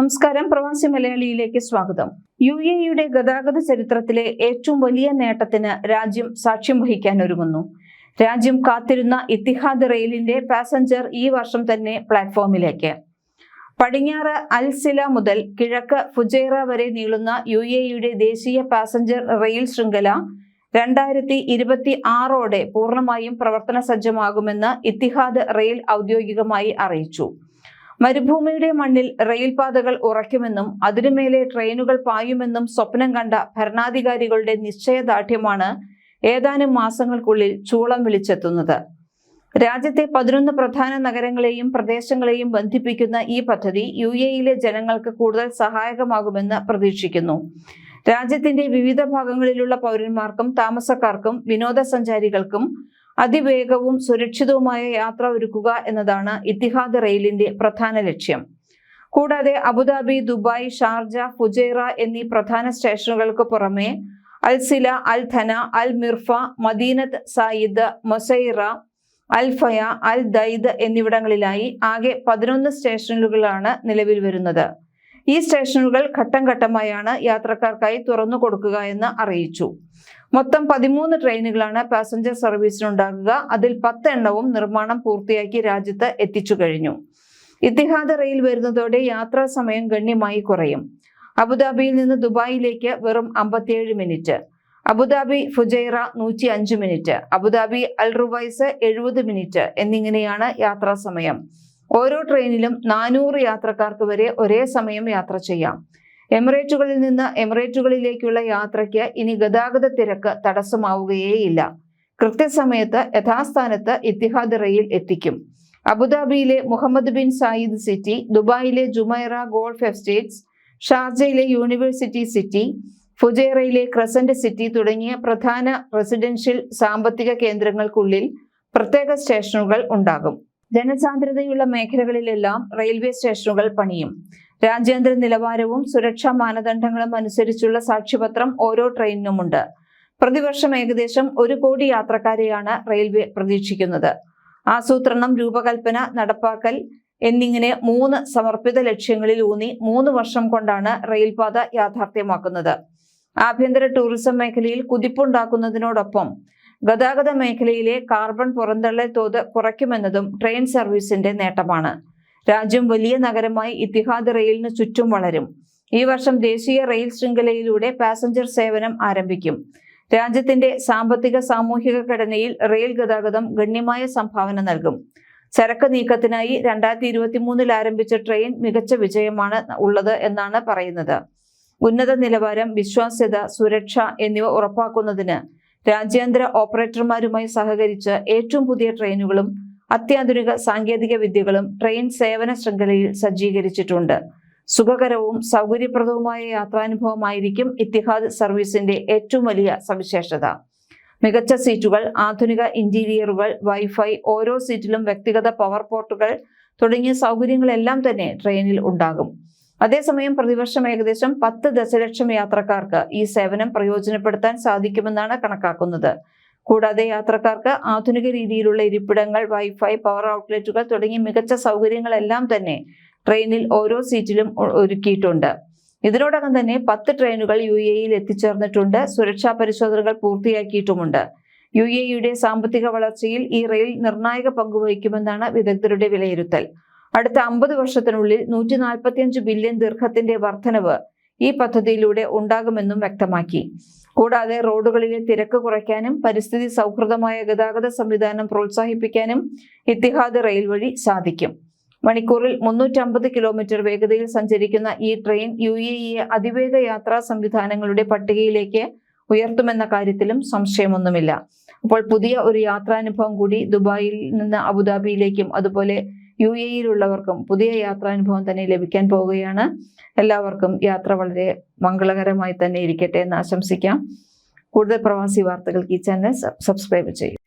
നമസ്കാരം. പ്രവാസി മലയാളിയിലേക്ക് സ്വാഗതം. യു എ യുടെ ഗതാഗത ചരിത്രത്തിലെ ഏറ്റവും വലിയ നേട്ടത്തിന് രാജ്യം സാക്ഷ്യം വഹിക്കാൻ ഒരുങ്ങുന്നു. രാജ്യം കാത്തിരുന്ന ഇത്തിഹാദ് റെയിലിന്റെ പാസഞ്ചർ ഈ വർഷം തന്നെ പ്ലാറ്റ്ഫോമിലേക്ക്. പടിഞ്ഞാറ് അൽസില മുതൽ കിഴക്ക് ഫുജൈറ വരെ നീളുന്ന യു എ യുടെ ദേശീയ പാസഞ്ചർ റെയിൽ ശൃംഖല രണ്ടായിരത്തി ഇരുപത്തി ആറോടെ പൂർണമായും പ്രവർത്തന സജ്ജമാകുമെന്ന് ഇത്തിഹാദ് റെയിൽ ഔദ്യോഗികമായി അറിയിച്ചു. മരുഭൂമിയുടെ മണ്ണിൽ റെയിൽപാതകൾ ഉറയ്ക്കുമെന്നും അതിനുമേലെ ട്രെയിനുകൾ പായുമെന്നും സ്വപ്നം കണ്ട ഭരണാധികാരികളുടെ നിശ്ചയദാർഢ്യമാണ് ഏതാനും മാസങ്ങൾക്കുള്ളിൽ ചൂളം വിളിച്ചെത്തുന്നത്. രാജ്യത്തെ പതിനൊന്ന് പ്രധാന നഗരങ്ങളെയും പ്രദേശങ്ങളെയും ബന്ധിപ്പിക്കുന്ന ഈ പദ്ധതി യു എയിലെ ജനങ്ങൾക്ക് കൂടുതൽ സഹായകമാകുമെന്ന് പ്രതീക്ഷിക്കുന്നു. രാജ്യത്തിന്റെ വിവിധ ഭാഗങ്ങളിലുള്ള പൗരന്മാർക്കും താമസക്കാർക്കും വിനോദസഞ്ചാരികൾക്കും അതിവേഗവും സുരക്ഷിതവുമായ യാത്ര ഒരുക്കുക എന്നതാണ് ഇത്തിഹാദ് റെയിലിന്റെ പ്രധാന ലക്ഷ്യം. കൂടാതെ അബുദാബി ദുബായ് ഷാർജ ഫുജൈറ എന്നീ പ്രധാന സ്റ്റേഷനുകൾക്ക് പുറമെ അൽസില അൽ ധന അൽ മിർഫ മദീനത്ത് സായിദ് മൊസൈറ അൽ ഫയ അൽ ദൈദ് എന്നിവിടങ്ങളിലായി ആകെ പതിനൊന്ന് സ്റ്റേഷനുകളാണ് നിലവിൽ വരുന്നത്. ഈ സ്റ്റേഷനുകൾ ഘട്ടം ഘട്ടമായാണ് യാത്രക്കാർക്കായി തുറന്നു കൊടുക്കുക എന്ന് അറിയിച്ചു. മൊത്തം പതിമൂന്ന് ട്രെയിനുകളാണ് പാസഞ്ചർ സർവീസിനുണ്ടാകുക അതിൽ പത്ത് എണ്ണവും നിർമ്മാണം പൂർത്തിയാക്കി രാജ്യത്ത് എത്തിച്ചു കഴിഞ്ഞു. ഇത്തിഹാദ് റെയിൽ വരുന്നതോടെ യാത്രാ സമയം ഗണ്യമായി കുറയും. അബുദാബിയിൽ നിന്ന് ദുബായിലേക്ക് വെറും അമ്പത്തിയേഴ് മിനിറ്റ്. അബുദാബി ഫുജൈറ നൂറ്റി അഞ്ച് മിനിറ്റ്. അബുദാബി അൽ റുവൈസ് എഴുപത് മിനിറ്റ് എന്നിങ്ങനെയാണ് യാത്രാ സമയം. ഓരോ ട്രെയിനിലും നാനൂറ് യാത്രക്കാർക്ക് വരെ ഒരേ സമയം യാത്ര ചെയ്യാം. എമിറേറ്റുകളിൽ നിന്ന് എമിറേറ്റുകളിലേക്കുള്ള യാത്രയ്ക്ക് ഇനി ഗതാഗത തിരക്ക് തടസ്സമാവുകയേയില്ല. കൃത്യസമയത്ത് യഥാസ്ഥാനത്ത് ഇത്തിഹാദ് റെയിൽ എത്തിക്കും. അബുദാബിയിലെ മുഹമ്മദ് ബിൻ സായിദ് സിറ്റി ദുബായിലെ ജുമൈറ ഗോൾഫ് എസ്റ്റേറ്റ്സ് ഷാർജയിലെ യൂണിവേഴ്സിറ്റി സിറ്റി ഫുജേറയിലെ ക്രസന്റ് സിറ്റി തുടങ്ങിയ പ്രധാന റെസിഡൻഷ്യൽ സാമ്പത്തിക കേന്ദ്രങ്ങൾക്കുള്ളിൽ പ്രത്യേക സ്റ്റേഷനുകൾ ഉണ്ടാകും. ജനസാന്ദ്രതയുള്ള മേഖലകളിലെല്ലാം റെയിൽവേ സ്റ്റേഷനുകൾ പണിയും. രാജ്യാന്തര നിലവാരവും സുരക്ഷാ മാനദണ്ഡങ്ങളും അനുസരിച്ചുള്ള സാക്ഷ്യപത്രം ഓരോ ട്രെയിനിനുമുണ്ട്. പ്രതിവർഷം ഏകദേശം ഒരു കോടി യാത്രക്കാരെയാണ് റെയിൽവേ പ്രതീക്ഷിക്കുന്നത്. ആസൂത്രണം രൂപകൽപ്പന നടപ്പാക്കൽ എന്നിങ്ങനെ മൂന്ന് സമർപ്പിത ലക്ഷ്യങ്ങളിൽ ഊന്നി മൂന്ന് വർഷം കൊണ്ടാണ് റെയിൽപാത യാഥാർത്ഥ്യമാക്കുന്നത്. ആഭ്യന്തര ടൂറിസം മേഖലയിൽ കുതിപ്പുണ്ടാക്കുന്നതിനോടൊപ്പം ഗതാഗത മേഖലയിലെ കാർബൺ പുറന്തള്ളൽ തോത് കുറയ്ക്കുമെന്നതും ട്രെയിൻ സർവീസിന്റെ നേട്ടമാണ്. രാജ്യം വലിയ നഗരമായി ഇത്തിഹാദ് റെയിലിന് ചുറ്റും വളരും. ഈ വർഷം ദേശീയ റെയിൽ ശൃംഖലയിലൂടെ പാസഞ്ചർ സേവനം ആരംഭിക്കും. രാജ്യത്തിന്റെ സാമ്പത്തിക സാമൂഹിക ഘടനയിൽ റെയിൽ ഗതാഗതം ഗണ്യമായ സംഭാവന നൽകും. ചരക്ക് നീക്കത്തിനായി രണ്ടായിരത്തി ഇരുപത്തി മൂന്നിൽ ആരംഭിച്ച ട്രെയിൻ മികച്ച വിജയമാണ് ഉള്ളത് എന്നാണ് പറയുന്നത്. ഉന്നത നിലവാരം വിശ്വാസ്യത സുരക്ഷ എന്നിവ ഉറപ്പാക്കുന്നതിന് രാജ്യാന്തര ഓപ്പറേറ്റർമാരുമായി സഹകരിച്ച് ഏറ്റവും പുതിയ ട്രെയിനുകളും അത്യാധുനിക സാങ്കേതിക വിദ്യകളും ട്രെയിൻ സേവന ശൃംഖലയിൽ സജ്ജീകരിച്ചിട്ടുണ്ട്. സുഖകരവും സൗകര്യപ്രദവുമായ യാത്രാനുഭവമായിരിക്കും ഇത്തിഹാദ് സർവീസിന്റെ ഏറ്റവും വലിയ സവിശേഷത. മികച്ച സീറ്റുകൾ ആധുനിക ഇന്റീരിയറുകൾ വൈഫൈ ഓരോ സീറ്റിലും വ്യക്തിഗത പവർ പോർട്ടുകൾ തുടങ്ങിയ സൗകര്യങ്ങളെല്ലാം തന്നെ ട്രെയിനിൽ ഉണ്ടാകും. അതേസമയം പ്രതിവർഷം ഏകദേശം പത്ത് ദശലക്ഷം യാത്രക്കാർക്ക് ഈ സേവനം പ്രയോജനപ്പെടുത്താൻ സാധിക്കുമെന്നാണ് കണക്കാക്കുന്നത്. കൂടാതെ യാത്രക്കാർക്ക് ആധുനിക രീതിയിലുള്ള ഇരിപ്പിടങ്ങൾ വൈഫൈ പവർ ഔട്ട്ലെറ്റുകൾ തുടങ്ങി മികച്ച സൗകര്യങ്ങളെല്ലാം തന്നെ ട്രെയിനിൽ ഓരോ സീറ്റിലും ഒരുക്കിയിട്ടുണ്ട്. ഇതിനോടകം തന്നെ പത്ത് ട്രെയിനുകൾ യു എയിൽ എത്തിച്ചേർന്നിട്ടുണ്ട്. സുരക്ഷാ പരിശോധനകൾ പൂർത്തിയാക്കിയിട്ടുമുണ്ട്. യു എയുടെ സാമ്പത്തിക വളർച്ചയിൽ ഈ റെയിൽ നിർണായക പങ്കുവഹിക്കുമെന്നാണ് വിദഗ്ധരുടെ വിലയിരുത്തൽ. അടുത്ത അമ്പത് വർഷത്തിനുള്ളിൽ നൂറ്റി ബില്യൺ ദീർഘത്തിന്റെ വർധനവ് ഈ പദ്ധതിയിലൂടെ ഉണ്ടാകുമെന്നും വ്യക്തമാക്കി. കൂടാതെ റോഡുകളിലെ തിരക്ക് കുറയ്ക്കാനും പരിസ്ഥിതി സൗഹൃദമായ ഗതാഗത സംവിധാനം പ്രോത്സാഹിപ്പിക്കാനും ഇത്തിഹാദ് റെയിൽ വഴി സാധിക്കും. മണിക്കൂറിൽ മുന്നൂറ്റമ്പത് കിലോമീറ്റർ വേഗതയിൽ സഞ്ചരിക്കുന്ന ഈ ട്രെയിൻ യു എ ഇയെ അതിവേഗ യാത്രാ സംവിധാനങ്ങളുടെ പട്ടികയിലേക്ക് ഉയർത്തുമെന്ന കാര്യത്തിലും സംശയമൊന്നുമില്ല. അപ്പോൾ പുതിയ ഒരു യാത്രാനുഭവം കൂടി ദുബായിൽ നിന്ന് അബുദാബിയിലേക്കും അതുപോലെ യു എയിലുള്ളവർക്കും പുതിയ യാത്രാനുഭവം തന്നെ ലഭിക്കാൻ പോവുകയാണ് എല്ലാവർക്കും യാത്ര വളരെ മംഗളകരമായി തന്നെ ഇരിക്കട്ടെ എന്ന് ആശംസിക്കാം. കൂടുതൽ പ്രവാസി വാർത്തകൾക്ക് ഈ ചാനൽ സബ്സ്ക്രൈബ് ചെയ്യും.